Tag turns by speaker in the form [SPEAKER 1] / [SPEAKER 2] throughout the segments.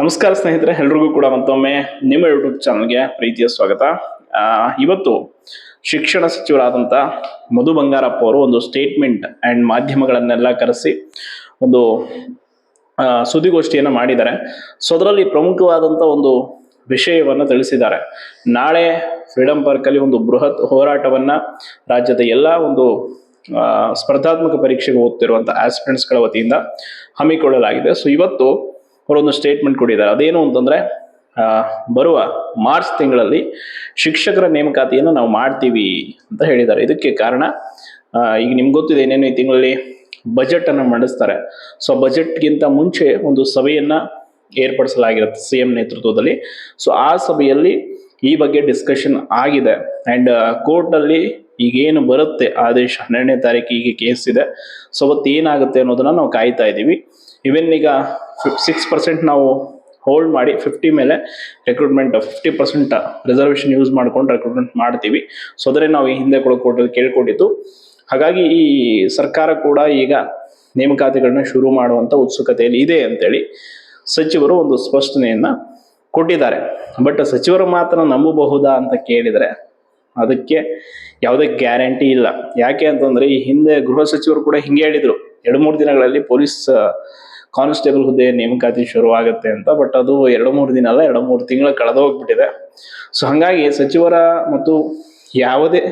[SPEAKER 1] ನಮಸ್ಕಾರ ಸ್ನೇಹಿತರೆ, ಎಲ್ರಿಗೂ ಕೂಡ ಮತ್ತೊಮ್ಮೆ ನಿಮ್ಮ ಯೂಟ್ಯೂಬ್ ಚಾನಲ್ಗೆ ಪ್ರೀತಿಯ ಸ್ವಾಗತ. ಇವತ್ತು ಶಿಕ್ಷಣ ಸಚಿವರಾದಂಥ ಮಧು ಬಂಗಾರಪ್ಪ ಅವರು ಒಂದು ಸ್ಟೇಟ್ಮೆಂಟ್ ಆ್ಯಂಡ್ ಮಾಧ್ಯಮಗಳನ್ನೆಲ್ಲ ಕರೆಸಿ ಒಂದು ಸುದ್ದಿಗೋಷ್ಠಿಯನ್ನು ಮಾಡಿದ್ದಾರೆ. ಸೊ ಅದರಲ್ಲಿ ಪ್ರಮುಖವಾದಂಥ ಒಂದು ವಿಷಯವನ್ನು ತಿಳಿಸಿದ್ದಾರೆ. ನಾಳೆ ಫ್ರೀಡಂ ಪಾರ್ಕಲ್ಲಿ ಒಂದು ಬೃಹತ್ ಹೋರಾಟವನ್ನು ರಾಜ್ಯದ ಎಲ್ಲ ಒಂದು ಸ್ಪರ್ಧಾತ್ಮಕ ಪರೀಕ್ಷೆಗೆ ಓದ್ತಿರುವಂಥ ಆಸ್ಪಿರೆಂಟ್ಸ್ಗಳ ವತಿಯಿಂದ ಹಮ್ಮಿಕೊಳ್ಳಲಾಗಿದೆ. ಸೊ ಇವತ್ತು ಅವರೊಂದು ಸ್ಟೇಟ್ಮೆಂಟ್ ಕೊಟ್ಟಿದ್ದಾರೆ. ಅದೇನು ಅಂತಂದ್ರೆ ಬರುವ ಮಾರ್ಚ್ ತಿಂಗಳಲ್ಲಿ ಶಿಕ್ಷಕರ ನೇಮಕಾತಿಯನ್ನು ನಾವು ಮಾಡ್ತೀವಿ ಅಂತ ಹೇಳಿದ್ದಾರೆ. ಇದಕ್ಕೆ ಕಾರಣ ಈಗ ನಿಮ್ಗೆ ಗೊತ್ತಿದೆ ಏನೇನು ಈ ತಿಂಗಳಲ್ಲಿ ಬಜೆಟ್ ಅನ್ನು ಮಂಡಿಸ್ತಾರೆ. ಸೊ ಬಜೆಟ್ಗಿಂತ ಮುಂಚೆ ಒಂದು ಸಭೆಯನ್ನ ಏರ್ಪಡಿಸಲಾಗಿರುತ್ತೆ ಸಿ ಎಂ ನೇತೃತ್ವದಲ್ಲಿ. ಸೊ ಆ ಸಭೆಯಲ್ಲಿ ಈ ಬಗ್ಗೆ ಡಿಸ್ಕಷನ್ ಆಗಿದೆ. ಅಂಡ್ ಕೋರ್ಟಲ್ಲಿ ಈಗೇನು ಬರುತ್ತೆ ಆದೇಶ, ಹನ್ನೆರಡನೇ ತಾರೀಕಿಗೆ ಕೇಸ್ ಇದೆ. ಸೊ ಅವತ್ತು ಏನಾಗುತ್ತೆ ಅನ್ನೋದನ್ನ ನಾವು ಕಾಯ್ತಾ ಇದ್ದೀವಿ. ಇವನ್ ಈಗ ಸಿಕ್ಸ್ ಪರ್ಸೆಂಟ್ ನಾವು ಹೋಲ್ಡ್ ಮಾಡಿ ಫಿಫ್ಟಿ ಮೇಲೆ recruitment fifty percent reservation use ಮಾಡ್ಕೊಂಡು ರೆಕ್ರೂಟ್ಮೆಂಟ್ ಮಾಡ್ತೀವಿ. ಸೊ ಅದರಲ್ಲಿ ನಾವು ಈ ಹಿಂದೆ ಕೂಡ ಕೋರ್ಟಲ್ಲಿ ಕೇಳ್ಕೊಂಡಿದ್ದು. ಹಾಗಾಗಿ ಈ ಸರ್ಕಾರ ಕೂಡ ಈಗ ನೇಮಕಾತಿಗಳನ್ನ ಶುರು ಮಾಡುವಂತ ಉತ್ಸುಕತೆಯಲ್ಲಿ ಇದೆ ಅಂತೇಳಿ ಸಚಿವರು ಒಂದು ಸ್ಪಷ್ಟನೆಯನ್ನ ಕೊಟ್ಟಿದ್ದಾರೆ. ಬಟ್ ಸಚಿವರು ಮಾತ್ರ ನಂಬಬಹುದಾ ಅಂತ ಕೇಳಿದರೆ ಅದಕ್ಕೆ ಯಾವುದೇ ಗ್ಯಾರಂಟಿ ಇಲ್ಲ. ಯಾಕೆ ಅಂತಂದ್ರೆ ಈ ಹಿಂದೆ ಗೃಹ ಸಚಿವರು ಕೂಡ ಹಿಂಗೆ ಹೇಳಿದ್ರು. ಎರಡು, ಮೂರು ದಿನಗಳಲ್ಲಿ ಪೊಲೀಸ್ ಕಾನ್ಸ್ಟೇಬಲ್ ಹುದ್ದೆ ನೇಮಕಾತಿ ಶುರು ಆಗುತ್ತೆ ಅಂತ ಬಟ್ ಅದು ಎರಡು ಮೂರು ದಿನ ಅಲ್ಲ, ಎರಡು ಮೂರು ತಿಂಗಳು ಕಳೆದು ಹೋಗ್ಬಿಟ್ಟಿದೆ. ಸೊ ಹಂಗಾಗಿ ಸಚಿವರ ಮತ್ತು ಯಾವುದೇ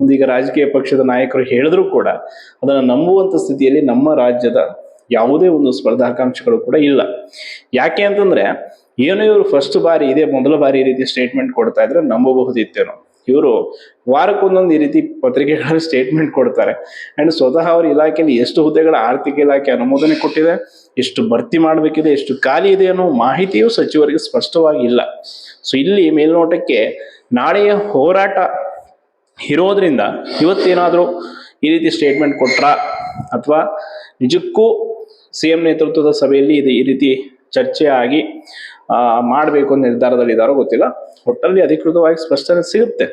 [SPEAKER 1] ಒಂದೀಗ ರಾಜಕೀಯ ಪಕ್ಷದ ನಾಯಕರು ಹೇಳಿದ್ರು ಕೂಡ ಅದನ್ನು ನಂಬುವಂತ ಸ್ಥಿತಿಯಲ್ಲಿ ನಮ್ಮ ರಾಜ್ಯದ ಯಾವುದೇ ಒಂದು ಸ್ಪರ್ಧಾಕಾಂಕ್ಷಿಗಳು ಕೂಡ ಇಲ್ಲ. ಯಾಕೆ ಅಂತಂದ್ರೆ, ಏನೋ ಇವರು ಫಸ್ಟ್ ಬಾರಿ, ಇದೇ ಮೊದಲ ಬಾರಿ ರೀತಿ ಸ್ಟೇಟ್ಮೆಂಟ್ ಕೊಡ್ತಾ ಇದ್ರೆ ನಂಬಬಹುದಿತ್ತೇನೋ. ಇವರು ವಾರಕ್ಕೊಂದೊಂದು ಈ ರೀತಿ ಪತ್ರಿಕೆಗಳ ಸ್ಟೇಟ್ಮೆಂಟ್ ಕೊಡ್ತಾರೆ. ಅಂಡ್ ಸ್ವತಃ ಅವ್ರ ಇಲಾಖೆಯಲ್ಲಿ ಎಷ್ಟು ಹುದ್ದೆಗಳ ಆರ್ಥಿಕ ಇಲಾಖೆ ಅನುಮೋದನೆ ಕೊಟ್ಟಿದೆ, ಎಷ್ಟು ಭರ್ತಿ ಮಾಡಬೇಕಿದೆ, ಎಷ್ಟು ಖಾಲಿ ಇದೆ ಅನ್ನೋ ಮಾಹಿತಿಯು ಸಚಿವರಿಗೆ ಸ್ಪಷ್ಟವಾಗಿ ಇಲ್ಲ. ಸೊ ಇಲ್ಲಿ ಮೇಲ್ನೋಟಕ್ಕೆ ನಾಳೆಯ ಹೋರಾಟ ಇರೋದ್ರಿಂದ ಇವತ್ತೇನಾದರೂ ಈ ರೀತಿ ಸ್ಟೇಟ್ಮೆಂಟ್ ಕೊಟ್ರ? ಅಥವಾ ನಿಜಕ್ಕೂ ಸಿ ಎಂ ನೇತೃತ್ವದ ಸಭೆಯಲ್ಲಿ ಇದು ಈ ರೀತಿ ಚರ್ಚೆ ಆಗಿ ಮಾಡಬೇಕು ನಿರ್ಧಾರದಲ್ಲಿ ಇದಾರೋ ಗೊತ್ತಿಲ್ಲ. ಒಟ್ಟಲ್ಲಿ ಅಧಿಕೃತವಾಗಿ ಸ್ಪಷ್ಟನೆ ಸಿಗುತ್ತೆ.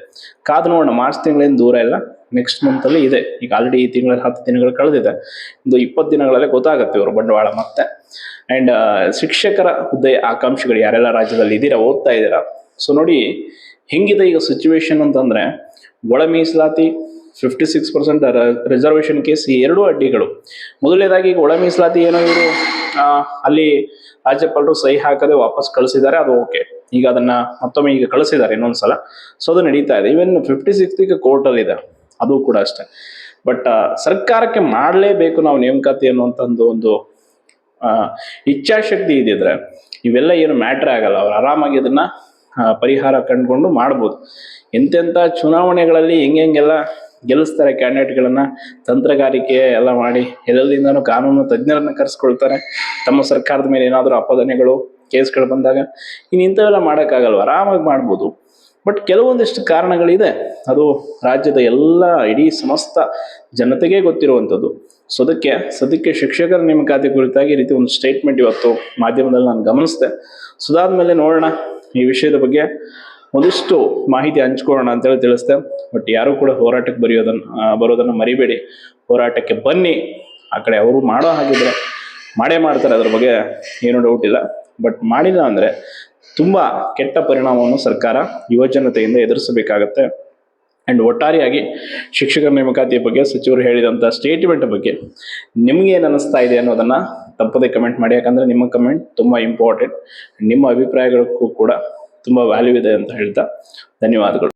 [SPEAKER 1] ಕಾದು ನೋಡೋಣ, ಮಾರ್ಚ್ ತಿಂಗಳೇನು ದೂರ ಇಲ್ಲ. ನೆಕ್ಸ್ಟ್ ಮಂತಲ್ಲಿ ಇದೆ. ಈಗ ಆಲ್ರೆಡಿ ಈ ತಿಂಗಳಲ್ಲಿ ಹತ್ತು ದಿನಗಳು ಕಳೆದಿದೆ. ಇದು ಇಪ್ಪತ್ತು ದಿನಗಳಲ್ಲೇ ಗೊತ್ತಾಗುತ್ತೆ ಇವರು ಬಂಡವಾಳ ಮತ್ತೆ. ಆ್ಯಂಡ್ ಶಿಕ್ಷಕರ ಹುದ್ದೆ ಆಕಾಂಕ್ಷಿಗಳು ಯಾರೆಲ್ಲ ರಾಜ್ಯದಲ್ಲಿ ಇದ್ದೀರಾ, ಓದ್ತಾ ಇದ್ದೀರಾ? ಸೊ ನೋಡಿ, ಹೆಂಗಿದೆ ಈಗ ಸಿಚುವೇಶನ್ ಅಂತಂದ್ರೆ, ಒಳ ಮೀಸಲಾತಿ fifty six percent reservation case ಈ ಎರಡೂ ಅಡ್ಡಿಗಳು. ಮೊದಲನೇದಾಗಿ ಈಗ ಒಳ ಮೀಸಲಾತಿ ಏನೋ ಇವರು ಅಲ್ಲಿ ರಾಜ್ಯಪಾಲರು ಸಹಿ ಹಾಕದೆ ವಾಪಸ್ ಕಳಿಸಿದ್ದಾರೆ ಅದು ಓಕೆ ಈಗ ಅದನ್ನ ಮತ್ತೊಮ್ಮೆ ಈಗ ಕಳಿಸಿದ್ದಾರೆ ಇನ್ನೊಂದ್ಸಲ. ಸೊ ಅದು ನಡೀತಾ ಇದೆ. ಇವನ್ ಫಿಫ್ಟಿ ಸಿಕ್ಸ್ ಈಗ ಕೋರ್ಟಲ್ಲಿ ಇದೆ. ಅದು ಕೂಡ ಅಷ್ಟೇ. ಬಟ್ ಸರ್ಕಾರಕ್ಕೆ ಮಾಡಲೇಬೇಕು ನಾವು ನೇಮಕಾತಿ ಅನ್ನುವಂಥದ್ದು ಒಂದು ಇಚ್ಛಾಶಕ್ತಿ ಇದ್ದಿದ್ರೆ ಇವೆಲ್ಲ ಏನು ಮ್ಯಾಟ್ರ್ ಆಗಲ್ಲ. ಅವ್ರು ಆರಾಮಾಗಿ ಅದನ್ನ ಪರಿಹಾರ ಕಂಡುಕೊಂಡು ಮಾಡ್ಬೋದು. ಎಂತೆಂಥ ಚುನಾವಣೆಗಳಲ್ಲಿ ಹೆಂಗೆಲ್ಲ ಗೆಲ್ಲಿಸ್ತಾರೆ ಕ್ಯಾಂಡಿಡೇಟ್ಗಳನ್ನು ತಂತ್ರಗಾರಿಕೆ ಎಲ್ಲ ಮಾಡಿ, ಎಲ್ಲೆಲ್ಲಿಂದನೂ ಕಾನೂನು ತಜ್ಞರನ್ನ ಕರೆಸ್ಕೊಳ್ತಾರೆ. ತಮ್ಮ ಸರ್ಕಾರದ ಮೇಲೆ ಏನಾದರೂ ಅಪದನೆಗಳು ಕೇಸ್ಗಳು ಬಂದಾಗ ಇನ್ನು ಇಂಥವೆಲ್ಲ ಮಾಡೋಕ್ಕಾಗಲ್ವ? ಆರಾಮಾಗಿ ಮಾಡ್ಬೋದು. ಬಟ್ ಕೆಲವೊಂದಿಷ್ಟು ಕಾರಣಗಳಿದೆ. ಅದು ರಾಜ್ಯದ ಎಲ್ಲ ಇಡೀ ಸಮಸ್ತ ಜನತೆಗೆ ಗೊತ್ತಿರುವಂಥದ್ದು. ಸೊ ಅದಕ್ಕೆ ಸದ್ಯಕ್ಕೆ ಶಿಕ್ಷಕರ ನೇಮಕಾತಿ ಕುರಿತಾಗಿ ರೀತಿ ಒಂದು ಸ್ಟೇಟ್ಮೆಂಟ್ ಇವತ್ತು ಮಾಧ್ಯಮದಲ್ಲಿ ನಾನು ಗಮನಿಸಿದೆ. ಸೊ ಅದಾದ್ಮೇಲೆ ನೋಡೋಣ ಈ ವಿಷಯದ ಬಗ್ಗೆ. ಒಂದಿಷ್ಟು ಮಾಹಿತಿ ಹಂಚ್ಕೊಳ್ಳೋಣ ಅಂತೇಳಿ ತಿಳಿಸ್ದೆ. ಬಟ್ ಯಾರು ಕೂಡ ಹೋರಾಟಕ್ಕೆ ಬರೆಯೋದನ್ನ ಬರೋದನ್ನು ಮರಿಬೇಡಿ. ಹೋರಾಟಕ್ಕೆ ಬನ್ನಿ. ಆ ಕಡೆ ಅವರು ಮಾಡೋ ಹಾಗಿದ್ರೆ ಮಾಡೇ ಮಾಡ್ತಾರೆ. ಅದ್ರ ಬಗ್ಗೆ ಏನೂ ಡೌಟ್ ಇಲ್ಲ. ಬಟ್ ಮಾಡಿಲ್ಲ ಅಂದ್ರೆ ತುಂಬಾ ಕೆಟ್ಟ ಪರಿಣಾಮವನ್ನು ಸರ್ಕಾರ ಯುವಜನತೆಯಿಂದ ಎದುರಿಸಬೇಕಾಗತ್ತೆ. ಅಂಡ್ ಒಟ್ಟಾರೆಯಾಗಿ ಶಿಕ್ಷಕರ ನೇಮಕಾತಿಯ ಬಗ್ಗೆ ಸಚಿವರು ಹೇಳಿದಂಥ ಸ್ಟೇಟ್ಮೆಂಟ್ ಬಗ್ಗೆ ನಿಮಗೆ ಏನು ಅನಿಸ್ತಾ ಇದೆ ಅನ್ನೋದನ್ನ ತಪ್ಪದೆ ಕಮೆಂಟ್ ಮಾಡಿ. ಯಾಕಂದ್ರೆ ನಿಮ್ಮ ಕಮೆಂಟ್ ತುಂಬಾ ಇಂಪಾರ್ಟೆಂಟ್ ನಿಮ್ಮ ಅಭಿಪ್ರಾಯಗಳಿಗೂ ಕೂಡ ತುಂಬಾ ವ್ಯಾಲ್ಯೂ ಇದೆ ಅಂತ ಹೇಳ್ತಾ ಧನ್ಯವಾದಗಳು.